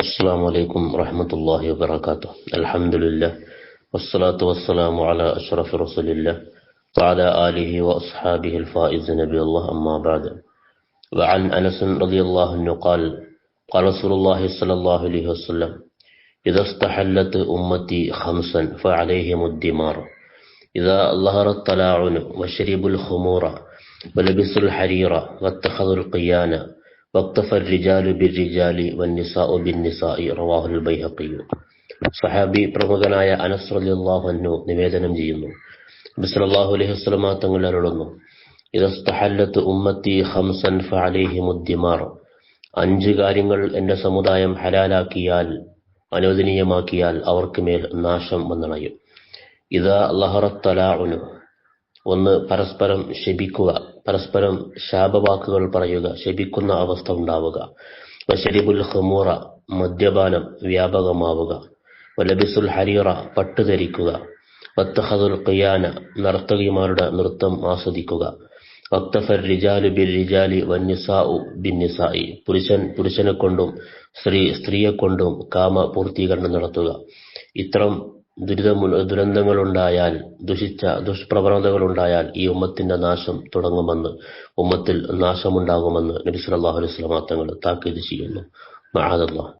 السلام عليكم ورحمة الله وبركاته. الحمد لله والصلاة والسلام على أشرف رسول الله وعلى آله وأصحابه الفائز نبي الله أما بعد. وعن أنس رضي الله عنه قال قال رسول الله صلى الله عليه وسلم إذا استحلت أمتي خمسا فعليهم الدمار. إذا ظهر الطلاعن وشربوا الخمور ولبسوا الحرير واتخذوا القيانة വക്തഫ റിജാലു bin റിജാലി വന്നിസാഉ bin നിസായി റവാഹുൽ ബൈഹക്കിയു സഹാബി പ്രമുഖനായ അനസ് റലിയല്ലാഹു അന്നു നിവേദനം ചെയ്യുന്നു. ബിസ്റല്ലാഹു അലൈഹി വസല്ലമ തങ്ങൾ അരുളുന്നു. ഇതസ്തഹല്ലത്ത് ഉമ്മത്തി ഹംസൻ ഫഅലൈഹിമുദ്ദിമാർ അഞ്ച് കാര്യങ്ങൾ എന്റെ സമുദായം ഹലാലാക്കിയാൽ അനുവദനീയമാക്കിയാൽ അവർക്ക് മേൽ നാശം വന്നണയും. ഇതാ ലഹറത്തലാഉനു ഒന്ന് പരസ്പരം ശപിക്കുക പരസ്പരം ശാപവാക്കുകൾ പറയുക ശപിക്കുന്ന അവസ്ഥ ഉണ്ടാവുക. വശരിബുൽ ഖമൂറ മദ്യപാനം വ്യാപകമാവുക. വലബിസുൽ ഹരീറ പട്ട് ധരിക്കുക വത്തഹദുൽ ഖിയാന നർത്തകിമാരുടെ നൃത്തം ആസ്വദിക്കുക. വക്തഫർ റിജാലു ബിൽ റിജാലി വന്നിസാഉ ബിൻ പുരുഷൻ പുരുഷനെ കൊണ്ടും സ്ത്രീ സ്ത്രീയെ കൊണ്ടും കാമ പൂർത്തീകരണം നടത്തുക. ഇത്തരം ദുരിതമു ദുരന്തങ്ങളുണ്ടായാൽ ദുഷിച്ച ദുഷ്പ്രവണതകളുണ്ടായാൽ ഈ ഉമ്മത്തിന്റെ നാശം തുടങ്ങുമെന്ന് ഉമ്മത്തിൽ നാശമുണ്ടാകുമെന്ന് നബി സല്ലല്ലാഹു അലൈഹി തങ്ങൾ താക്കീത് ചെയ്യുന്നു. മഹാദല്ലാഹ്.